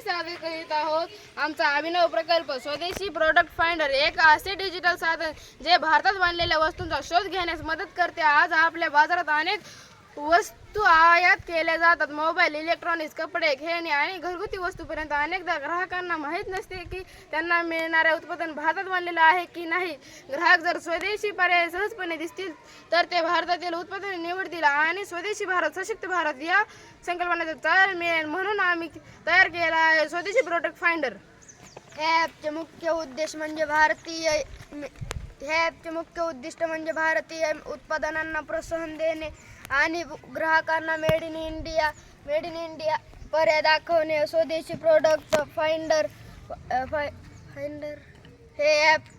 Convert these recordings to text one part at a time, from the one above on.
सादर करीत आहोत. आमचा अभिनव प्रकल्प स्वदेशी प्रोडक्ट फाइंडर एक असे डिजिटल साधन जे भारतात बनलेल्या वस्तूंचा शोध घेण्यास मदत करते. आज आपल्या बाजारात अनेक वस्तू आयात केल्या जातात. मोबाईल इलेक्ट्रॉनिक्स कपडे खेळणी आणि घरगुती वस्तूपर्यंत अनेकदा ग्राहकांना माहीत नसते की त्यांना मिळणारे उत्पादन भारतात बनलेलं आहे की नाही. ग्राहक जर स्वदेशी पर्याय सहजपणे दिसतील तर ते भारतातील उत्पादन निवडतील आणि स्वदेशी भारत सशक्त भारत या संकल्पनेचा चाल मिळेल म्हणून आम्ही तयार केला आहे. स्वदेशी प्रोडक्ट फाइंडर ॲपचे मुख्य उद्देश म्हणजे भारतीय ह्या ॲपचे मुख्य उद्दिष्ट म्हणजे भारतीय उत्पादनांना प्रोत्साहन देणे आणि ग्राहकांना made in India made in India पर्याय दाखवणे. स्वदेशी प्रोडक्ट फाइंडर फाइंडर हे ॲप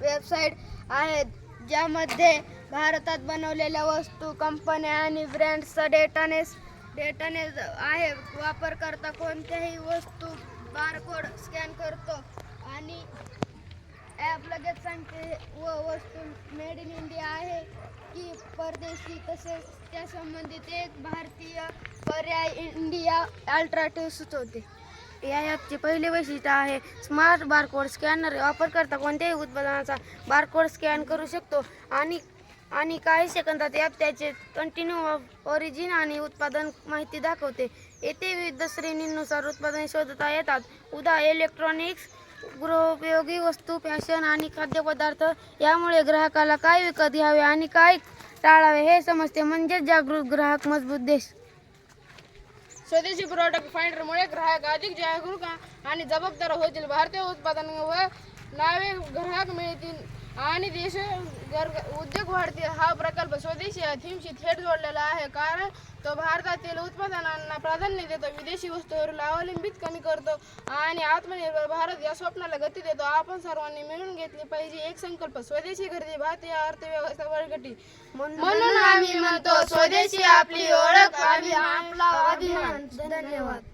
वेबसाईट आहेत ज्यामध्ये भारतात बनवलेल्या वस्तू कंपन्या आणि ब्रँड्सचा डेटानेस डेटाने आहे. वापरकर्ता कोणत्याही वस्तू बारकोड स्कॅन करतो आणि व वस्तू मेड इन इंडिया आहे की परदेशी तसेच त्या संबंधित एक भारतीय पर्याय इंडिया अल्ट्राटेव सुचवते. या ॲपचे पहिले वैशिष्ट्य आहे स्मार्ट बारकोड स्कॅनर वापरकर्ता कोणत्याही उत्पादनाचा बारकोड स्कॅन करू शकतो आणि आणि काही सेकंदात ॲप त्याचे कंटिन्यू ओरिजिन आणि उत्पादन माहिती दाखवते. येथे विविध श्रेणींनुसार उत्पादने शोधता येतात. उदा इलेक्ट्रॉनिक्स गृहोपयोगी वस्तू फॅशन आणि खाद्यपदार्थ यामुळे ग्राहकाला काय विकत घ्यावे आणि काय टाळावे हे समजते म्हणजेच जागृत ग्राहक मजबूत देश. स्वदेशी प्रोडक्ट फाइंडरमुळे ग्राहक अधिक जागरूक आणि जबाबदार होतील. भारतीय उत्पादन व नावे ग्राहक मिळतील आणि देश गर- उद्योग वाढतील. हा स्वदेशी या थीमशी थेट जोडलेला आहे. कारण तो भारतातील उत्पादनांना प्राधान्य देतो. विदेशी वस्तूवर अवलंबित कमी करतो आणि आत्मनिर्भर भारत या स्वप्नाला गती देतो. आपण सर्वांनी मिळून घेतली पाहिजे एक संकल्प. स्वदेशी खरेदी भारतीय अर्थव्यवस्था बळकटी. म्हणून आम्ही म्हणतो स्वदेशी आपली ओळख आणि आपला अभिमान. धन्यवाद.